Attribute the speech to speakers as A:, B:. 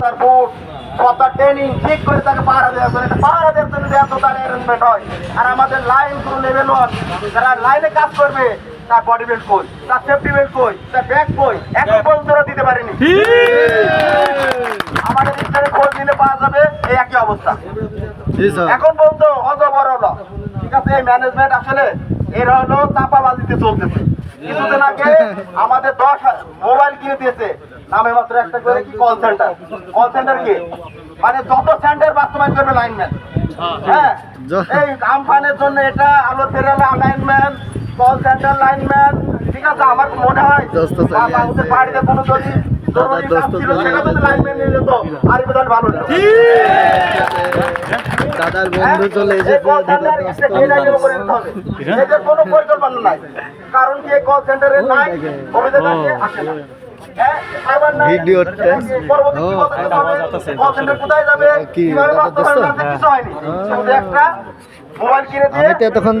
A: তার বুট ট্রেনিং ঠিক করে তাকে পাহারা পাহারা দেওয়ার জন্য এত তার অ্যারেঞ্জমেন্ট হয়। আর আমাদের লাইন কোনো লেভেল ওয়ান যারা লাইনে কাজ করবে তার বডি বেল্ট কই? তার সেফটি বেল্ট কই? তার ব্যাগ কই? এখন পর্যন্ত দিতে পারেনি। আমাদের স্থানে খোঁজ দিলে পাওয়া যাবে এই একই অবস্থা। এখন পর্যন্ত হলো ঠিক আছে এই ম্যানেজমেন্ট আসলে এর হলো চাপাবাজিতে চলতেছে। কিছুদিন আগে আমাদের দশ মোবাইল কিনে দিয়েছে। নামে মাত্র একটা করে কি কল সেন্টার কল সেন্টার কি? মানে যত সেন্টার বাস্তবায়ন করবে লাইনম্যান হ্যাঁ? এই আমফানের জন্য এটা আলো ফেরালে লাইনম্যান কল সেন্টার লাইনম্যান ঠিক আছে আমার মনে হয়
B: আসছে।
A: বাড়িতে কোনো যদি জরুরি কাজ ছিল সেটা লাইনম্যান নিয়ে যেত। আর ভালো।
B: দাদার বন্ধু চলে
A: এই
B: এসেছে।
A: এদের কোনো পরিকল্পনা নাই। কারণ কি কল সেন্টারে নাই অভিযোগকে আসে না। হ্যাঁ,
B: আমি তো এতক্ষণ